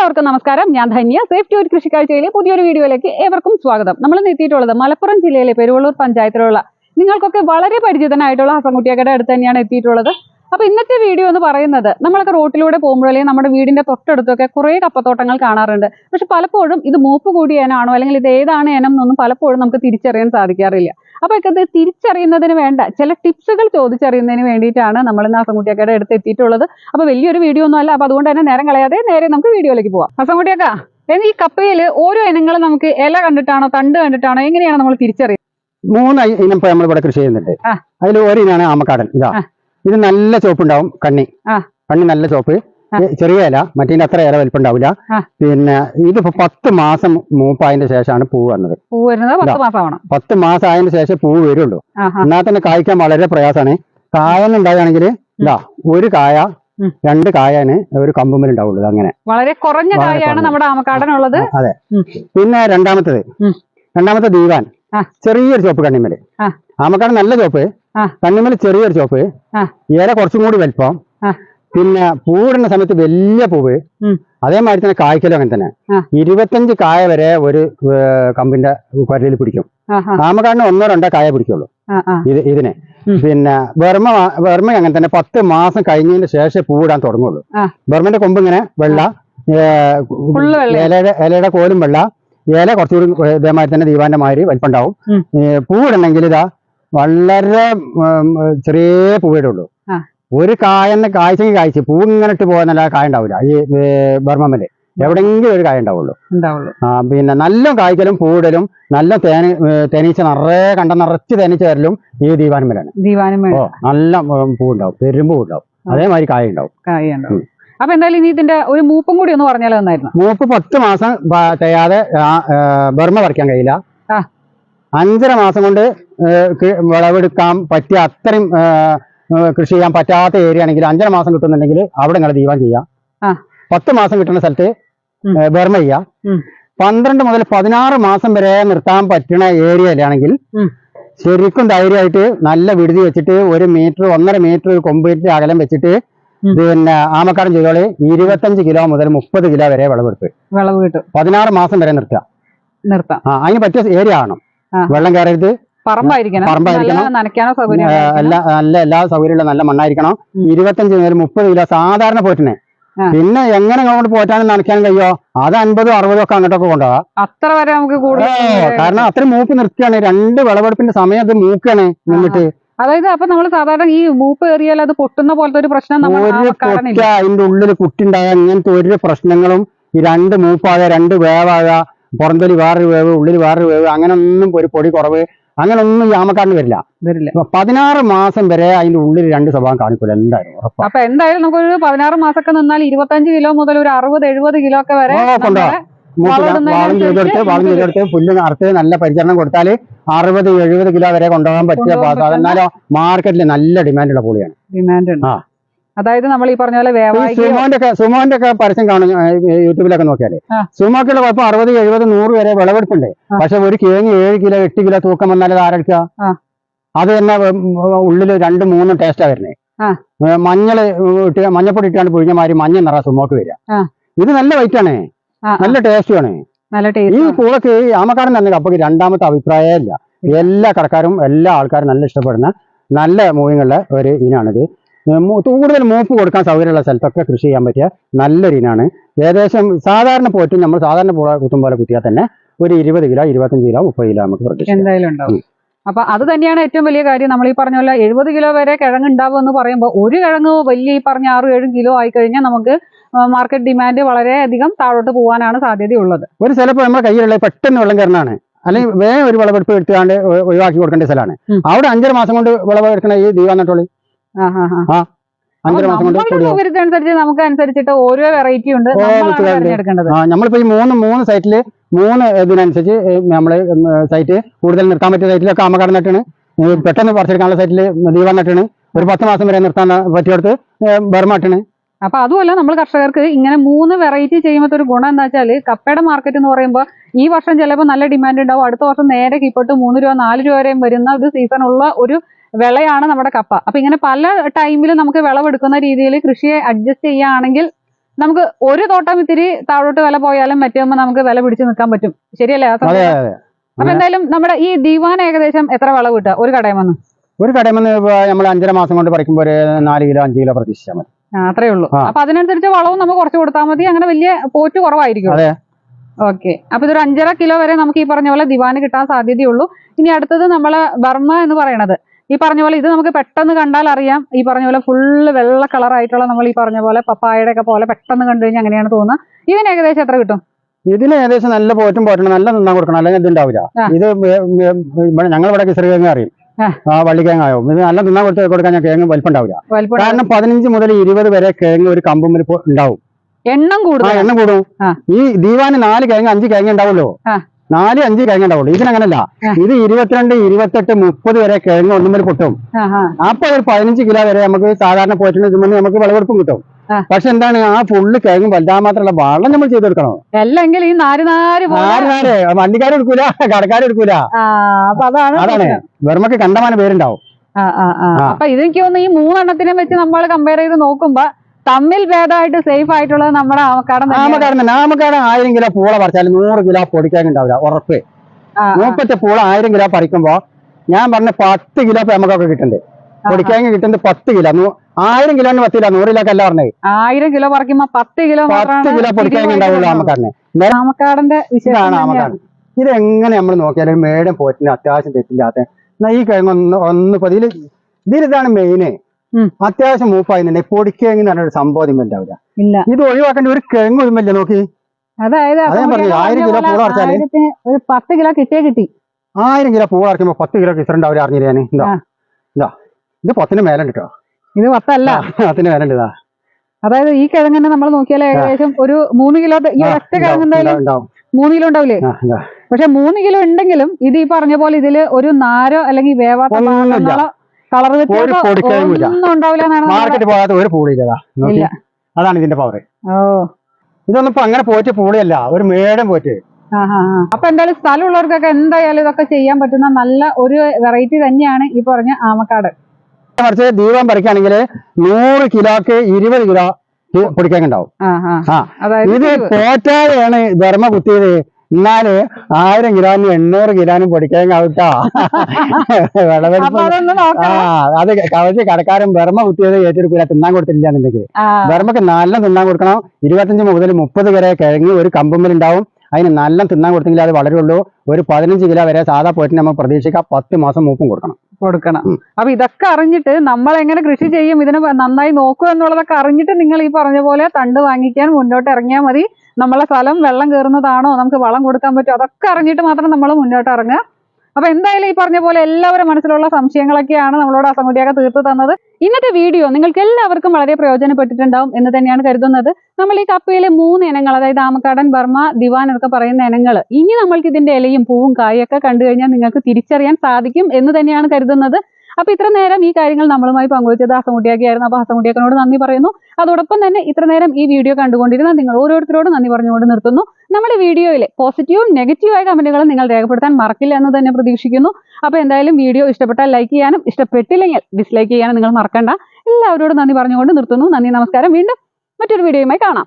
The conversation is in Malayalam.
എല്ലാവർക്കും നമസ്കാരം. ഞാൻ ധന്യ. സേഫ്റ്റി ഒരു കൃഷിക്കാഴ്ചയിലെ പുതിയൊരു വീഡിയോയിലേക്ക് ഏവർക്കും സ്വാഗതം. നമ്മൾ എത്തിയിട്ടുള്ളത് മലപ്പുറം ജില്ലയിലെ പെരുവള്ളൂർ പഞ്ചായത്തിലുള്ള നിങ്ങൾക്കൊക്കെ വളരെ പരിചിതനായിട്ടുള്ള ഹസൻകുട്ടിയക്കയുടെ അടുത്ത് തന്നെയാണ് എത്തിയിട്ടുള്ളത്. അപ്പൊ ഇന്നത്തെ വീഡിയോ എന്ന് പറയുന്നത് നമ്മളൊക്കെ റോട്ടിലൂടെ പോകുമ്പോഴേ നമ്മുടെ വീടിന്റെ തൊട്ടടുത്തൊക്കെ കുറെ കപ്പത്തോട്ടങ്ങൾ കാണാറുണ്ട്. പക്ഷെ പലപ്പോഴും ഇത് മൂപ്പ് കൂടിയ ഇനമാണോ? അല്ലെങ്കിൽ ഇത് ഏതാണ് ഇനം എന്നൊന്നും പലപ്പോഴും നമുക്ക് തിരിച്ചറിയാൻ സാധിക്കാറില്ല. അപ്പൊ ഇത് തിരിച്ചറിയുന്നതിന് വേണ്ട ചില ടിപ്സുകൾ ചോദിച്ചറിയുന്നതിന് വേണ്ടിയിട്ടാണ് നമ്മൾ ഇന്ന് ഹസൻകുട്ടിയക്കയുടെ അടുത്ത് എത്തിയിട്ടുള്ളത്. അപ്പൊ വലിയൊരു വീഡിയോ ഒന്നും അല്ല. അപ്പൊ അതുകൊണ്ട് തന്നെ നേരം കളയാതെ നേരെ നമുക്ക് വീഡിയോയിലേക്ക് പോവാം. അസംകുട്ടിയക്ക എന്നാൽ ഈ കപ്പയിൽ ഓരോ ഇനങ്ങളും നമുക്ക് ഇല കണ്ടിട്ടാണോ തണ്ട് കണ്ടിട്ടാണോ എങ്ങനെയാണ് നമ്മൾ തിരിച്ചറിയുന്നത്? മൂന്ന് ഇനം നമ്മൾ ഇവിടെ കൃഷി ചെയ്യുന്നുണ്ട്. അതിൽ ഒരു ഇനാണ് ആമക്കാടൻ. ഇതാ. ഇത് നല്ല ചോപ്പുണ്ടാവും കണ്ണി. ആ. കണ്ണി നല്ല ചോപ്പ് ചെറിയ ഇല മറ്റേ അത്ര ഇല വലിപ്പുണ്ടാവില്ല ഉണ്ടാവില്ല. പിന്നെ ഇതിപ്പോ പത്ത് മാസം മൂപ്പായതിന്റെ ശേഷമാണ് പൂ വന്നത്. പത്ത് മാസം ആയതിന് ശേഷം പൂ വരുള്ളൂ. എന്നാൽ തന്നെ കായ്ക്കാൻ വളരെ പ്രയാസമാണ്. കായന്നുണ്ടാവുകയാണെങ്കിൽ ഇതാ ഒരു കായ. രണ്ട് കായാണ് ഒരു കമ്പുമ്പിൽ ഉണ്ടാവുള്ളൂ അങ്ങനെ. വളരെ കുറഞ്ഞ കായാണ്. നമ്മുടെ ആമക്കാടനുള്ളത്. അതെ. പിന്നെ രണ്ടാമത്തത്. രണ്ടാമത്തെ ദീവാൻ. ചെറിയൊരു ചോപ്പ് കണ്ണിമൽ ആമക്കാടൻ ആമക്കാട് നല്ല ചോപ്പ്. കണ്ണിമൽ ചെറിയൊരു ചോപ്പ്. ഇല കുറച്ചും കൂടി വലിപ്പം. പിന്നെ പൂവിടുന്ന സമയത്ത് വലിയ പൂവ്. അതേമാതിരി തന്നെ കായ്ക്കലും അങ്ങനെ തന്നെ. ഇരുപത്തഞ്ച് കായ വരെ ഒരു കമ്പിന്റെ കരലിൽ പിടിക്കും. ആമക്കാടിന് ഒന്നോ രണ്ടോ കായ പിടിക്കുള്ളൂ. ഇത് ഇതിന്. പിന്നെ ബർമ ബർമ അങ്ങനെ തന്നെ പത്ത് മാസം കഴിഞ്ഞതിന് ശേഷം പൂവിടാൻ തുടങ്ങുള്ളൂ. ബർമന്റെ കൊമ്പ് ഇങ്ങനെ വെള്ള ഇലയുടെ ഇലയുടെ കോലും വെള്ള. ഇല കുറച്ചുകൂടി ഇതേമാതിരി തന്നെ ദീപാന്റെ മാതിരി വലിപ്പുണ്ടാവും പൂവിടണമെങ്കിൽ ഇതാ വളരെ ചെറിയ പൂവേടെ ഉള്ളൂ. ഒരു കായെന്ന് കായ്ച്ചെങ്കിൽ കായ്ച്ച് പൂ ഇങ്ങനെ ഇട്ട് പോകുന്നല്ല കായ ഉണ്ടാവില്ല ഈ ബർമ്മമ്മൽ എവിടെയെങ്കിലും ഒരു കായ ഉണ്ടാവുള്ളൂ. ആ പിന്നെ നല്ല കായ്ക്കലും പൂടലും നല്ല തേന തേനീച്ച നിറയെ കണ്ട നിറച്ച് തേനീച്ച വരലും ഈ ദീപാനമ്മലാണ് ഓ നല്ല പൂ ഉണ്ടാവും പെരുമ്പൂ ഉണ്ടാവും. അതേമാതിരി കായ ഉണ്ടാവും. അപ്പൊ എന്തായാലും ഇനി ഇതിന്റെ ഒരു മൂപ്പും കൂടി ഒന്ന് പറഞ്ഞാലോ നന്നായിരുന്നു. മൂപ്പ് പത്ത് മാസം ഏ, ബർമ്മ പറിക്കാൻ കഴിയില്ല. അഞ്ചര മാസം കൊണ്ട് വിളവെടുക്കാൻ പറ്റിയ അത്രയും കൃഷി ചെയ്യാൻ പറ്റാത്ത ഏരിയ ആണെങ്കിൽ അഞ്ചര മാസം കിട്ടുന്നുണ്ടെങ്കിൽ അവിടെ നിങ്ങൾ ദീപം ചെയ്യാം. പത്ത് മാസം കിട്ടുന്ന സ്ഥലത്ത് ബർമ ചെയ്യ പന്ത്രണ്ട് മുതൽ പതിനാറ് മാസം വരെ നിർത്താൻ പറ്റുന്ന ഏരിയയിലാണെങ്കിൽ. ശരിക്കും ധൈര്യമായിട്ട് നല്ല വിടുതി വെച്ചിട്ട് ഒരു മീറ്റർ ഒന്നര മീറ്റർ കൊമ്പിട്ട് അകലം വെച്ചിട്ട് പിന്നെ ആമക്കാടൻ ചെയ്തോളി ഇരുപത്തഞ്ച് കിലോ മുതൽ മുപ്പത് കിലോ വരെ വിളവെടുപ്പ്. വിളവ് കിട്ടും. പതിനാറ് മാസം വരെ നിർത്തുക. നിർത്താം. ആ അതിന് പറ്റിയ ഏരിയ ആണോ വെള്ളം കയറരുത്. പറമ്പായിരിക്കണം. പറമ്പായിരിക്കണം. നനയ്ക്കാനോ സൗകര്യം എല്ലാ നല്ല എല്ലാ സൗകര്യമുള്ള നല്ല മണ്ണായിരിക്കണം. ഇരുപത്തഞ്ച് മുതൽ മുപ്പത് കിലോ സാധാരണ പോറ്റിനെ. പിന്നെ എങ്ങനെ അങ്ങോട്ട് പോറ്റാനും നനയ്ക്കാനും കഴിയോ? അത് അൻപതും അറുപതും ഒക്കെ അങ്ങോട്ടൊക്കെ കൊണ്ടുപോകാം അത്ര വരെ നമുക്ക് കൂടുതൽ കാരണം അത്ര മൂപ്പ് നിർത്തിയാണ്. രണ്ട് വിളവെടുപ്പിന്റെ സമയം അത് മൂക്കാണ് നിന്നിട്ട്. അതായത് അപ്പൊ നമ്മൾ സാധാരണ ഈ മൂപ്പ് ഏറിയാൽ അത് പൊട്ടുന്ന പോലത്തെ ഒരു പ്രശ്നം നമ്മൾ ഒരു പൊട്ട അതിന്റെ ഉള്ളിൽ കുട്ടി കുട്ടിണ്ടായ അങ്ങനത്തെ ഒരു പ്രശ്നങ്ങളും ഈ രണ്ട് മൂപ്പാകുക രണ്ട് വേവാകുക പുറന്തൊലി വേറൊരു വേവ് ഉള്ളിൽ വേറൊരു വേവ് അങ്ങനെ ഒന്നും ഒരു പൊടി കുറവ് അങ്ങനെ ഒന്നും യാമക്കാരന് വരില്ല. വരില്ല. പതിനാറ് മാസം വരെ അതിന്റെ ഉള്ളിൽ രണ്ട് സ്വഭാവം കാണിക്കൂല എന്തായാലും അപ്പൊ എന്തായാലും നമുക്കൊരു പതിനാറ് മാസമൊക്കെ നിന്നാൽ ഇരുപത്തഞ്ച് കിലോ മുതൽ ഒരു അറുപത് എഴുപത് കിലോ ഒക്കെ വരെ വളം ചെയ്തെടുത്ത് വാളം ചെയ്തെടുത്ത് പുല്ല് അറുത്ത് നല്ല പരിചരണം കൊടുത്താൽ അറുപത് എഴുപത് കിലോ വരെ കൊണ്ടുപോകാൻ പറ്റിയ പാത്രം. മാർക്കറ്റിൽ നല്ല ഡിമാൻഡുള്ള പൂളിയാണ്. ഡിമാൻഡ് ആ. അതായത് നമ്മൾ ഈ പറഞ്ഞ പോലെ സുമോന്റെ ഒക്കെ സുമോന്റെ ഒക്കെ പരസ്യം കാണും യൂട്യൂബിലൊക്കെ നോക്കിയാൽ. സുമോക്കുള്ള കുഴപ്പം അറുപത് എഴുപത് നൂറ് വരെ വിളവെടുപ്പുണ്ട്. പക്ഷെ ഒരു കിഴങ്ങ് ഏഴ് കിലോ എട്ട് കിലോ തൂക്കം വന്നാൽ അത് ആരെടുക്കുക ആ. അത് തന്നെ ഉള്ളിൽ രണ്ട് മൂന്നും ടേസ്റ്റാ വരുന്നത്. മഞ്ഞൾ ഇട്ട് മഞ്ഞപ്പൊടി ഇട്ടാണ്ട് പുഴിഞ്ഞ മാതിരി മഞ്ഞ നിറ സുമോക്ക് വരിക. ഇത് നല്ല വൈറ്റാണ് നല്ല ടേസ്റ്റുമാണ് ഈ പൂളക്ക് ഈ ആമക്കാരൻ തന്നെ കപ്പക്ക് രണ്ടാമത്തെ അഭിപ്രായമേ ഇല്ല. എല്ലാ കടക്കാരും എല്ലാ ആൾക്കാരും നല്ല ഇഷ്ടപ്പെടുന്ന നല്ല മൂവിങ്ങുള്ള ഒരു ഇനാണിത്. കൂടുതൽ മൂപ്പ് കൊടുക്കാൻ സൗകര്യമുള്ള സ്ഥലത്തൊക്കെ കൃഷി ചെയ്യാൻ പറ്റിയ നല്ലൊരു ഇനാണ്. ഏകദേശം സാധാരണ പോറ്റും നമ്മൾ സാധാരണ പൂള കുത്തും പോലെ കുത്തിയാൽ തന്നെ ഒരു ഇരുപത് കിലോ ഇരുപത്തഞ്ച് കിലോ മുപ്പത് കിലോ നമുക്ക് എന്തായാലും ഉണ്ടാവും. അപ്പൊ അത് തന്നെയാണ് ഏറ്റവും വലിയ കാര്യം. നമ്മൾ ഈ പറഞ്ഞ പോലെ എഴുപത് കിലോ വരെ കിഴങ്ങ് ഉണ്ടാവും എന്ന് പറയുമ്പോൾ ഒരു കിഴങ്ങ് വലിയ ഈ പറഞ്ഞ ആറും ഏഴും കിലോ ആയി കഴിഞ്ഞാൽ നമുക്ക് മാർക്കറ്റ് ഡിമാൻഡ് വളരെ അധികം താഴോട്ട് പോകാനാണ് സാധ്യതയുള്ളത്. ഒരു ചിലപ്പോൾ നമ്മുടെ കയ്യിലുള്ള പെട്ടെന്ന് വെള്ളം കയറുന്നതാണ്. അല്ലെങ്കിൽ വേഗം ഒരു വിളവെടുപ്പ് എടുത്തുകൊണ്ട് ഒഴിവാക്കി കൊടുക്കേണ്ട സ്ഥലമാണ്. അവിടെ അഞ്ചര മാസം കൊണ്ട് വിളവെടുക്കണ ഈ ദീവാന്നട്ടോളി ആ, ആ, ആ. അഞ്ചര മാസം കൊണ്ട് നമ്മുടെ സൗകര്യത്തിനനുസരിച്ച് നമുക്ക് അനുസരിച്ചിട്ട് ഓരോ വെറൈറ്റി ഉണ്ട്. നമ്മളിപ്പോ ഈ മൂന്ന് മൂന്ന് സൈറ്റിൽ മൂന്ന് ഇതിനനുസരിച്ച് നമ്മൾ സൈറ്റ് കൂടുതൽ നിർത്താൻ പറ്റിയ സൈറ്റിലൊക്കെ ആമക്കാട് നട്ടാണ്. പെട്ടെന്ന് പറിച്ചെടുക്കാനുള്ള സൈറ്റിൽ ദീപം നട്ടാണ്. ഒരു പത്ത് മാസം വരെ നിർത്താൻ പറ്റിയെടുത്ത് ബർമാട്ടാണ് അപ്പൊ അതുമല്ല നമ്മൾ കർഷകർക്ക് ഇങ്ങനെ മൂന്ന് വെറൈറ്റി ചെയ്യുമ്പോൾ ഒരു ഗുണം എന്താ വെച്ചാൽ കപ്പയുടെ മാർക്കറ്റ് എന്ന് പറയുമ്പോൾ ഈ വർഷം ചിലപ്പോൾ നല്ല ഡിമാൻഡ് ഉണ്ടാവും. അടുത്ത വർഷം നേരെ കിപ്പോട്ട് മൂന്ന് രൂപ നാല് രൂപ വരെയും വരുന്ന ഒരു സീസൺ ഉള്ള ഒരു വിളയാണ് നമ്മുടെ കപ്പ. അപ്പൊ ഇങ്ങനെ പല ടൈമിൽ നമുക്ക് വിളവെടുക്കുന്ന രീതിയിൽ കൃഷിയെ അഡ്ജസ്റ്റ് ചെയ്യുകയാണെങ്കിൽ നമുക്ക് ഒരു തോട്ടം ഇത്തിരി താഴോട്ട് വില പോയാലും മറ്റേ നമുക്ക് വില പിടിച്ചു നിൽക്കാൻ പറ്റും. ശരിയല്ലേ അപ്പൊ എന്തായാലും നമ്മുടെ ഈ ദിവാൻ ഏകദേശം എത്ര വിളവ് കിട്ടുക? ഒരു കടയിൽ വന്ന്? ഒരു കടയിൽ നിന്ന് നമ്മൾ അഞ്ചര മാസം കൊണ്ട് പറിക്കുമ്പോൾ ഒരു നാല് കിലോ അഞ്ച് കിലോ പ്രതീക്ഷിച്ചാൽ മതി. അത്രേ ഉള്ളൂ. അപ്പൊ അതിനനുസരിച്ച് വളവും നമുക്ക് കുറച്ച് കൊടുത്താൽ മതി. അങ്ങനെ വലിയ പോറ്റ് കുറവായിരിക്കും. ഓക്കെ. അപ്പൊ ഇതൊരു അഞ്ചര കിലോ വരെ നമുക്ക് ഈ പറഞ്ഞ പോലെ ദിവാന് കിട്ടാൻ സാധ്യതയുള്ളൂ. ഇനി അടുത്തത് നമ്മൾ ബർമ്മ എന്ന് പറയണത് ഈ പറഞ്ഞ പോലെ ഇത് നമുക്ക് പെട്ടെന്ന് കണ്ടാൽ അറിയാം. ഈ പറഞ്ഞ പോലെ ഫുള്ള് വെള്ള കളർ ആയിട്ടുള്ള നമ്മൾ ഈ പറഞ്ഞ പോലെ പപ്പായയുടെ ഒക്കെ പോലെ പെട്ടെന്ന് കണ്ടു കഴിഞ്ഞാൽ അങ്ങനെയാണ് തോന്നുന്നത്. ഇതിന് ഏകദേശം എത്ര കിട്ടും? ഇതിന് ഏകദേശം നല്ല പോറ്റും പോറ്റണം നല്ല നന്നാ കൊടുക്കണം. അല്ലെങ്കിൽ ഇതുണ്ടാവില്ല. ഇത് ഞങ്ങൾ ഇവിടെ കിസറി കിഴങ്ങ് അറിയും. ആ. വള്ളിക്കിഴങ്ങായോ. ഇത് നല്ല നിന്നാൻ കൊടുത്ത് കൊടുക്കാൻ ഞാൻ കിഴങ്ങ് വലിപ്പം ഉണ്ടാവില്ല. വലിപ്പം കാരണം പതിനഞ്ച് മുതൽ ഇരുപത് വരെ കിഴങ്ങ് ഒരു കമ്പും ഉണ്ടാവും. എണ്ണം കൂടും എണ്ണം കൂടും. ഈ ദീവാന് നാല് കിഴങ്ങ് അഞ്ച് കിഴങ്ങ് ഉണ്ടാവുള്ളൂ ആ. നാല് അഞ്ച് കിഴങ്ങ് ഉണ്ടാവുള്ളൂ ഇതിനങ്ങനല്ല ഇത് ഇരുപത്തിരണ്ട് ഇരുപത്തെട്ട് മുപ്പത് വരെ കിഴങ്ങ് ഒന്നും പൊട്ടും. ആ ആ. അപ്പൊ ഒരു പതിനഞ്ച് കിലോ വരെ നമുക്ക് സാധാരണ പോയിട്ട് ഇതുമ്പോൾ നമുക്ക് വിളവെടുപ്പും കിട്ടും. പക്ഷെ എന്താണ് ആ ഫുള്ള് കിഴങ്ങ് വലുതാൻ മാത്രമല്ല വള്ളം നമ്മൾ ചെയ്തെടുക്കണം അല്ലെങ്കിൽ ഈ നാല് നാല് നാല് നാല് വണ്ടിക്കാരും എടുക്കൂല കടക്കാരും എടുക്കൂല അതാണ് വെറുമൊക്കെ കണ്ടമാനം പേരുണ്ടാവും. അപ്പൊ ഇതെനിക്ക് തോന്നുന്നു ഈ മൂന്നെണ്ണത്തിനെ വെച്ച് നമ്മൾ കമ്പയർ ചെയ്ത് നോക്കുമ്പോ തമ്മിൽ ഭേദമായിട്ട് സേഫ് ആയിട്ടുള്ളത് നമ്മുടെ ആമക്കാടൻ ആമക്കാടൻ ആയിരം കിലോ പൂള പറിച്ചാൽ നൂറ് കിലോ പൊടിക്കാൻ ഉണ്ടാവില്ല ഉറപ്പ് മൂപ്പറ്റ പൂള ആയിരം കിലോ പറിക്കുമ്പോ ഞാൻ പറഞ്ഞ പത്ത് കിലോ ഇപ്പൊ നമുക്കൊക്കെ കിട്ടുന്നുണ്ട്. പൊടിക്കാൻ കിട്ടുന്നത് പത്ത് കിലോ. ആയിരം കിലോന് പത്ത് കിലോ നൂറ് കിലോ അല്ല പറഞ്ഞത് ആയിരം കിലോ പറിക്കുമ്പോ പത്ത് കിലോ പത്ത് കിലോ പൊടിക്കാൻ ഉണ്ടാവുള്ളൂ ആമക്കാരന് ആമക്കാടന്റെ ഇതാണ് തന്നെയാണ്. ആമക്കാരൻ ഇത് എങ്ങനെ നമ്മൾ നോക്കിയാലും മേടം പോറ്റിന് അത്യാവശ്യം തെറ്റില്ലാത്ത ഈ കിഴങ്ങ് ഒന്ന് ഒന്ന് പതിയിൽ ഇതിൽ ഇതിലിതാണ് മെയിന്. അത്യാവശ്യം മൂപ്പായിരുന്നുണ്ട് പൊടിക്കിഴങ്ങ് എന്ന് പറഞ്ഞൊരു സംഭവം ഇല്ല. ഇത് ഒഴിവാക്കേണ്ട ഒരു കിഴങ്ങ് ഒരുമില്ല നോക്കി. അതായത് ആയിരം കിലോ പൂള ഒരു പത്ത് കിലോ കിട്ടിയേ കിട്ടി. ആയിരം കിലോ പൂള അറക്കുമ്പോ പത്ത് കിലോ കിസറുണ്ട് അവർ അറിഞ്ഞില്ലേ എന്താ എന്താ ഇതാ. പത്തിന് മേലുണ്ട് കേട്ടോ. ഇത് പത്തല്ല. പത്തിന് മേലുണ്ട് ഇതാ. അതായത് ഈ കിഴങ്ങിനെ നമ്മൾ നോക്കിയാൽ ഏകദേശം ഒരു മൂന്ന് കിലോ ഈ ഒറ്റ കിഴങ്ങ് എന്തായാലും. മൂന്ന് കിലോ ഉണ്ടാവില്ലേ. പക്ഷെ മൂന്ന് കിലോ ഉണ്ടെങ്കിലും ഇത് ഈ പറഞ്ഞ പോലെ ഇതിൽ ഒരു നാരോ അല്ലെങ്കിൽ വേവാത്ത. കളർ ഒരു പൊടിക്കഴിവില്ല. ഒന്നും ഉണ്ടാവില്ല എന്നാണ് മാർക്കറ്റ് പോകാത്ത ഒരു പൂളിയില്ലതാ നോക്കി. അതാണ് ഇതിന്റെ പവർ ഓ. ഇതൊന്നും ഇപ്പൊ അങ്ങനെ പോയിട്ട് പൂളിയല്ല. ഒരു മേടം ആ. അപ്പൊ എന്തായാലും സ്ഥലമുള്ളവർക്കൊക്കെ എന്തായാലും ഇതൊക്കെ ചെയ്യാൻ പറ്റുന്ന നല്ല ഒരു വെറൈറ്റി തന്നെയാണ് ഈ പറഞ്ഞ ആമക്കാട്. മറിച്ച് ദീപം പറിക്കുകയാണെങ്കിൽ നൂറ് കിലോക്ക് ഇരുപത് കിലോ പൊടിക്കാൻ ഉണ്ടാവും. ഇത്. പോറ്റാതെയാണ് ധർമ്മ കുത്തിയത്. എന്നാൽ ആയിരം കിലോനും എണ്ണൂറ് കിലോനും പൊടിക്കാൻ ആവട്ടാ? വിളവെടുപ്പ് ആ അത് കവച്ച് കടക്കാരൻ ബർമ്മ കുത്തിയത് ഏറ്റെടുക്കില്ല തിന്നാൻ കൊടുത്തില്ല എന്നുണ്ടെങ്കിൽ. ബർമ്മക്ക് നല്ല തിന്നാൻ കൊടുക്കണം. ഇരുപത്തഞ്ച് മുതൽ മുപ്പത് വരെ കിഴങ്ങ് ഒരു കമ്പുമ്പിലുണ്ടാവും അതിന് നല്ല തിന്നാൻ കൊടുത്തെങ്കിൽ അത് വളരുള്ളൂ. ഒരു പതിനഞ്ച് കിലോ വരെ സാധാ പോയിട്ട് നമ്മൾ പ്രതീക്ഷിക്കാം. പത്ത് മാസം മൂപ്പും കൊടുക്കണം. കൊടുക്കണം. അപ്പൊ ഇതൊക്കെ അറിഞ്ഞിട്ട് നമ്മൾ എങ്ങനെ കൃഷി ചെയ്യും? ഇതിനെ നന്നായി നോക്കൂ എന്നുള്ളതൊക്കെ അറിഞ്ഞിട്ട് നിങ്ങൾ ഈ പറഞ്ഞ പോലെ തണ്ട് വാങ്ങിക്കാൻ മുന്നോട്ട് ഇറങ്ങിയാൽ മതി. നമ്മളെ സ്ഥലം വെള്ളം കയറുന്നതാണോ? നമുക്ക് വളം കൊടുക്കാൻ പറ്റുമോ? അതൊക്കെ അറിഞ്ഞിട്ട് മാത്രം നമ്മൾ മുന്നോട്ട് ഇറങ്ങുക. അപ്പൊ എന്തായാലും ഈ പറഞ്ഞ പോലെ എല്ലാവരും മനസ്സിലുള്ള സംശയങ്ങളൊക്കെയാണ് നമ്മളോട് അസംകുട്ടിയൊക്കെ തീർത്തു തന്നത്. ഇന്നത്തെ വീഡിയോ നിങ്ങൾക്ക് എല്ലാവർക്കും വളരെ പ്രയോജനപ്പെട്ടിട്ടുണ്ടാവും എന്ന് തന്നെയാണ് കരുതുന്നത്. നമ്മൾ ഈ കപ്പയിലെ മൂന്ന് ഇനങ്ങൾ അതായത് ആമക്കാടൻ ബർമ ദിവാൻ എന്നൊക്കെ പറയുന്ന ഇനങ്ങൾ ഇനി നമ്മൾക്ക് ഇതിന്റെ ഇലയും പൂവും കായൊക്കെ കണ്ടു കഴിഞ്ഞാൽ നിങ്ങൾക്ക് തിരിച്ചറിയാൻ സാധിക്കും എന്ന് തന്നെയാണ് കരുതുന്നത്. അപ്പൊ ഇത്ര നേരം ഈ കാര്യങ്ങൾ നമ്മളുമായി പങ്കുവച്ചത് ഹസമുട്ടിയാക്കിയായിരുന്നു. അപ്പൊ ഹസമുട്ടിയാക്കനോട് നന്ദി പറയുന്നു. അതോടൊപ്പം തന്നെ ഇത്ര നേരം ഈ വീഡിയോ കണ്ടുകൊണ്ടിരുന്ന നിങ്ങൾ ഓരോരുത്തരോടും നന്ദി പറഞ്ഞുകൊണ്ട് നിർത്തുന്നു. നമ്മുടെ വീഡിയോയിലെ പോസിറ്റീവും നെഗറ്റീവായ കമന്റുകളും നിങ്ങൾ രേഖപ്പെടുത്താൻ മറക്കില്ല എന്ന് തന്നെ പ്രതീക്ഷിക്കുന്നു. അപ്പോൾ എന്തായാലും വീഡിയോ ഇഷ്ടപ്പെട്ടാൽ ലൈക്ക് ചെയ്യാനും ഇഷ്ടപ്പെട്ടില്ലെങ്കിൽ ഡിസ്ലൈക്ക് ചെയ്യാനും നിങ്ങൾ മറക്കണ്ട. എല്ലാവരോടും നന്ദി പറഞ്ഞുകൊണ്ട് നിർത്തുന്നു. നന്ദി നമസ്കാരം. വീണ്ടും മറ്റൊരു വീഡിയോയുമായി കാണാം.